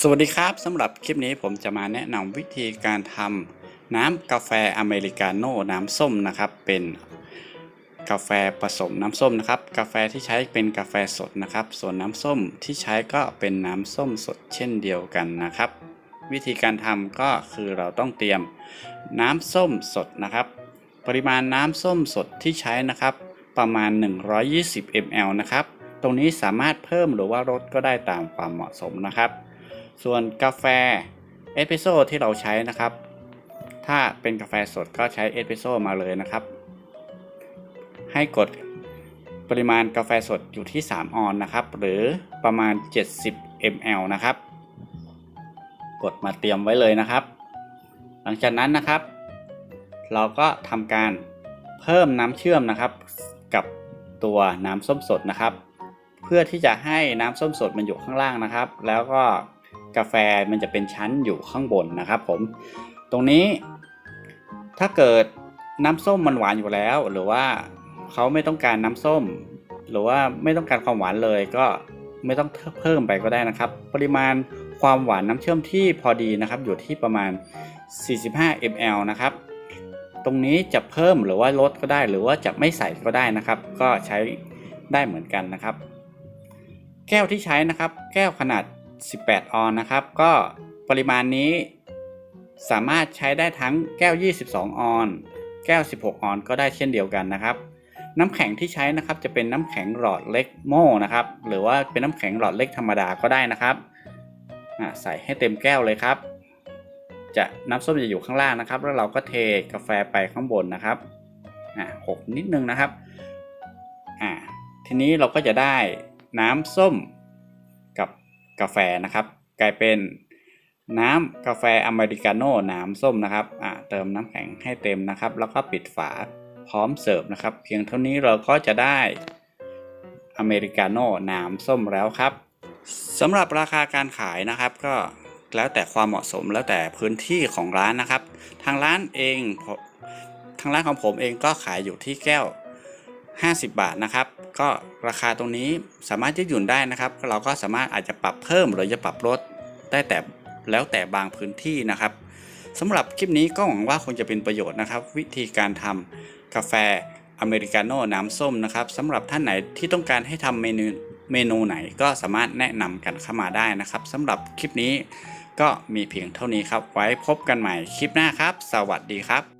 สวัสดีครับสำหรับคลิปนี้ผมจะมาแนะนำวิธีการทำน้ำกาแฟอเมริกาโน่น้ำส้มนะครับ เป็นกาแฟผสมน้ำส้มนะครับ กาแฟที่ใช้เป็นกาแฟสดนะครับ ส่วนน้ำส้มที่ใช้ก็เป็นน้ำส้มสดเช่นเดียวกันนะครับ วิธีการทำก็คือเราต้องเตรียมน้ำส้มสดนะครับ ปริมาณน้ำส้มสดที่ใช้นะครับ ประมาณ 120 ml นะครับ ตรงนี้สามารถเพิ่มหรือว่าลดก็ได้ตามความเหมาะสมนะครับ ส่วนกาแฟเอสเปรสโซ่ที่เราใช้นะครับ ถ้าเป็นกาแฟสดก็ใช้เอสเปรสโซ่มาเลยนะครับ ให้กดปริมาณกาแฟสดอยู่ที่ 3 ออนนะครับ หรือประมาณ 70 ml นะครับ กดมาเตรียมไว้เลยนะครับ หลังจากนั้นนะครับ เราก็ทำการเพิ่มน้ำเชื่อมนะครับ กับตัวน้ำส้มสดนะครับ เพื่อที่จะให้น้ำส้มสดมันอยู่ข้างล่างนะครับ แล้วก็ กาแฟมันจะเป็นชั้นอยู่ข้างบนนะครับผม ตรงนี้ถ้าเกิดน้ำส้มมันหวานอยู่แล้ว หรือว่าเขาไม่ต้องการน้ำส้ม หรือว่าไม่ต้องการความหวานเลยก็ไม่ต้องเพิ่มไปก็ได้นะครับ ปริมาณความหวานน้ำเชื่อมที่พอดีนะครับ อยู่ที่ประมาณ 45 ml นะครับ ตรงนี้จะเพิ่มหรือว่าลดก็ได้ หรือว่าจะไม่ใส่ก็ได้นะครับ ก็ใช้ได้เหมือนกันนะครับ แก้วที่ใช้นะครับ แก้วขนาด 18 ออนนะครับ ก็ปริมาณนี้สามารถใช้ได้ทั้งแก้ว 22 ออน แก้ว 16 ออนก็ได้เช่นเดียวกันนะครับ น้ำแข็งที่ใช้นะครับจะเป็นน้ำแข็งหลอดเล็กโม่นะครับ หรือว่าเป็นน้ำแข็งหลอดเล็กธรรมดาก็ได้นะครับอ่าใส่ให้เต็มแก้วเลยครับ จะน้ำส้มจะอยู่ข้างล่างนะครับ แล้วเราก็เทกาแฟไปข้างบนนะครับอ่าหกนิดนึงนะครับอ่าทีนี้เราก็จะได้น้ำส้ม กาแฟนะครับ กลายเป็นน้ำกาแฟอเมริกาโน่น้ำส้มนะครับอ่าเติมน้ำแข็งให้เต็มนะครับ แล้วก็ปิดฝาพร้อมเสิร์ฟนะครับ เพียงเท่านี้เราก็จะได้อเมริกาโน่น้ำส้มแล้วครับสำหรับราคาการขายนะครับก็แล้วแต่ความเหมาะสมแล้วแต่พื้นที่ของร้านนะครับ ทางร้านเองทางร้านของผมเองก็ขายอยู่ที่แก้ว 50 บาทนะครับ ก็ราคาตรงนี้สามารถยืดหยุ่นได้นะครับ เราก็สามารถอาจจะปรับเพิ่มหรือจะปรับลดได้แต่แล้วแต่บางพื้นที่นะครับสำหรับคลิปนี้ก็หวังว่าคงจะเป็นประโยชน์นะครับ วิธีการทำกาแฟอเมริกาโน่น้ำส้มนะครับสำหรับท่านไหนที่ต้องการให้ทำเมนูเมนูไหนก็สามารถแนะนำกันเข้ามาได้นะครับสำหรับคลิปนี้ก็มีเพียงเท่านี้ครับ ไว้พบกันใหม่คลิปหน้าครับ สวัสดีครับ